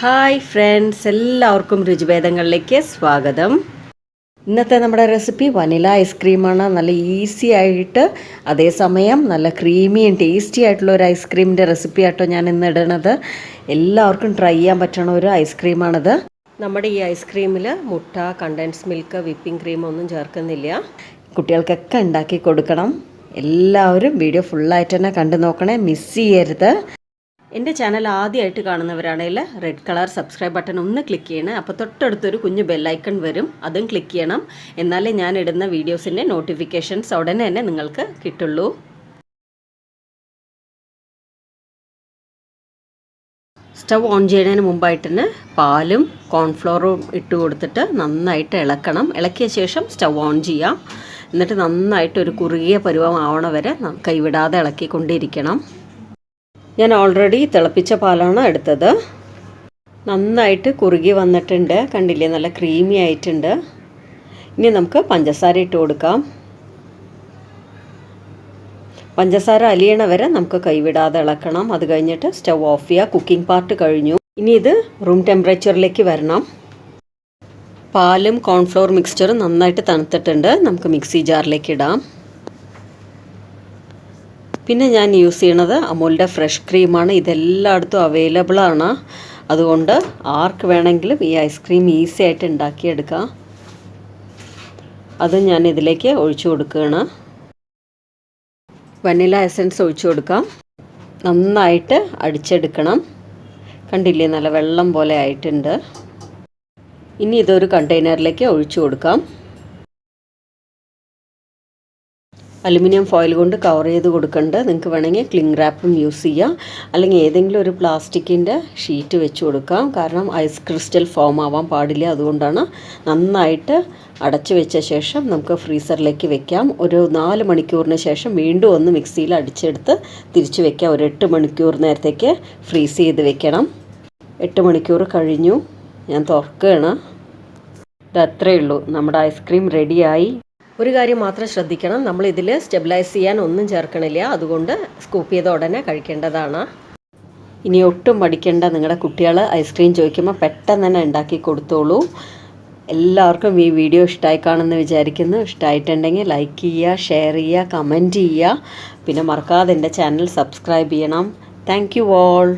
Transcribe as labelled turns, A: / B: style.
A: Hi friends എല്ലാവർക്കും രുചിഭേദങ്ങളിലേക്ക് സ്വാഗതം. ഇന്നത്തെ നമ്മുടെ റെസിപ്പി വനില ഐസ്ക്രീമാണ് നല്ല ഈസി ആയിട്ട് അതേസമയം നല്ല ക്രീമിയും ടേസ്റ്റി ആയിട്ടുള്ള ഒരു ഐസ്ക്രീമിന്റെ റെസിപ്പി ആട്ടോ ഞാൻ ഇന്ന് ഇടണത്. എല്ലാവർക്കും ട്രൈ ചെയ്യാൻ പറ്റണ ഒരു ഐസ്ക്രീമാണിത് നമ്മുടെ ഈ ഐസ്ക്രീമിൽ മുട്ട കണ്ടൻസ് മിൽക്ക് വിപ്പിംഗ് ക്രീം ഒന്നും ചേർക്കുന്നില്ല. കുട്ടികൾക്കൊക്കെ ഉണ്ടാക്കി കൊടുക്കണം. എല്ലാവരും വീഡിയോ ഫുള്ളായിട്ട് തന്നെ കണ്ടു നോക്കണേ. മിസ് ചെയ്യരുത്. എന്റെ ചാനൽ ആദ്യമായിട്ട് കാണുന്നവരാണെങ്കിൽ റെഡ് കളർ സബ്സ്ക്രൈബ് ബട്ടൺ ഒന്ന് ക്ലിക്ക് ചെയ്യണം. അപ്പോൾ തൊട്ടടുത്തൊരു കുഞ്ഞു ബെല്ലൈക്കൺ വരും. അതും ക്ലിക്ക് ചെയ്യണം. എന്നാലേ ഞാൻ ഇടുന്ന വീഡിയോസിന്റെ നോട്ടിഫിക്കേഷൻസ് ഉടനെ തന്നെ നിങ്ങൾക്ക് കിട്ടുള്ളൂ. സ്റ്റവ് ഓൺ ചെയ്യുന്നതിന് മുമ്പായിട്ട് തന്നെ പാലും കോൺഫ്ലോറും ഇട്ട് കൊടുത്തിട്ട് നന്നായിട്ട് ഇളക്കണം. ഇളക്കിയ ശേഷം സ്റ്റവ് ഓൺ ചെയ്യാം. എന്നിട്ട് നന്നായിട്ട് ഒരു കുറുകിയ പരുവം ആവണ വരെ കൈവിടാതെ ഇളക്കിക്കൊണ്ടിരിക്കണം. ഞാൻ ഓൾറെഡി തിളപ്പിച്ച പാലാണ് എടുത്തത്. നന്നായിട്ട് കുറുകി വന്നിട്ടുണ്ട്. കണ്ടില്ലേ? നല്ല ക്രീമി ആയിട്ടുണ്ട്. ഇനി നമുക്ക് പഞ്ചസാര ഇട്ട് കൊടുക്കാം. പഞ്ചസാര അലിയണ വരെ നമുക്ക് കൈവിടാതെ ഇളക്കണം. അത് കഴിഞ്ഞിട്ട് സ്റ്റവ് ഓഫ് ചെയ്യുക. കുക്കിംഗ് പാർട്ട് കഴിഞ്ഞു. ഇനി ഇത് റൂം ടെമ്പറേച്ചറിലേക്ക് വരണം. പാലും കോൺഫ്ലോർ മിക്സ്ചറും നന്നായിട്ട് തണുത്തിട്ടുണ്ട്. നമുക്ക് മിക്സി ജാറിലേക്ക് ഇടാം. പിന്നെ ഞാൻ യൂസ് ചെയ്യണത് അമൂലിന്റെ ഫ്രഷ് ക്രീമാണ്. ഇതെല്ലായിടത്തും അവൈലബിൾ ആണ്. അതുകൊണ്ട് ആർക്ക് വേണമെങ്കിലും ഈ ഐസ്ക്രീം ഈസി ആയിട്ട് ഉണ്ടാക്കിയെടുക്കാം. അത് ഞാൻ ഇതിലേക്ക് ഒഴിച്ചു കൊടുക്കുകയാണ്. വനില എസൻസ് ഒഴിച്ചു കൊടുക്കാം. നന്നായിട്ട് അടിച്ചെടുക്കണം. കണ്ടില്ലേ നല്ല വെള്ളം പോലെ ആയിട്ടുണ്ട്. ഇനി ഇതൊരു കണ്ടെയ്നറിലേക്ക് ഒഴിച്ചു കൊടുക്കാം. അലുമിനിയം ഫോയിൽ കൊണ്ട് കവർ ചെയ്ത് കൊടുക്കേണ്ടത് നിങ്ങൾക്ക് വേണമെങ്കിൽ ക്ലിങ് റാപ്പും യൂസ് ചെയ്യാം. അല്ലെങ്കിൽ ഏതെങ്കിലും ഒരു പ്ലാസ്റ്റിക്കിന്റെ ഷീറ്റ് വെച്ച് കൊടുക്കാം. കാരണം ഐസ് ക്രിസ്റ്റൽ ഫോം ആവാൻ പാടില്ല. അതുകൊണ്ടാണ് നന്നായിട്ട് അടച്ചു വെച്ച ശേഷം നമുക്ക് ഫ്രീസറിലേക്ക് വെക്കാം. ഒരു നാല് മണിക്കൂറിന് ശേഷം വീണ്ടും ഒന്ന് മിക്സിയിൽ അടിച്ചെടുത്ത് തിരിച്ച് വെക്കാം. ഒരു എട്ട് മണിക്കൂർ നേരത്തേക്ക് ഫ്രീസ് ചെയ്ത് വെക്കണം. എട്ട് മണിക്കൂർ കഴിഞ്ഞു. ഞാൻ തുറക്കുകയാണ്. ഇത് അത്രയേ ഉള്ളൂ. നമ്മുടെ ഐസ്ക്രീം റെഡിയായി. ഒരു കാര്യം മാത്രം ശ്രദ്ധിക്കണം. നമ്മൾ ഇതിൽ സ്റ്റെബിലൈസ് ചെയ്യാൻ ഒന്നും ചേർക്കണില്ല. അതുകൊണ്ട് സ്കൂപ്പ് ചെയ്ത ഉടനെ കഴിക്കേണ്ടതാണ്. ഇനി ഒട്ടും മടിക്കേണ്ട നിങ്ങളുടെ കുട്ടികൾ ഐസ്ക്രീം ചോദിക്കുമ്പോൾ പെട്ടെന്ന് തന്നെ ഉണ്ടാക്കി കൊടുത്തോളൂ. എല്ലാവർക്കും ഈ വീഡിയോ ഇഷ്ടമായി കാണുമെന്ന് വിചാരിക്കുന്നു. ഇഷ്ടമായിട്ടുണ്ടെങ്കിൽ ലൈക്ക് ചെയ്യുക ഷെയർ ചെയ്യുക കമന്റ് ചെയ്യുക. പിന്നെ മറക്കാതെ എന്റെ ചാനൽ സബ്സ്ക്രൈബ് ചെയ്യണം. Thank you all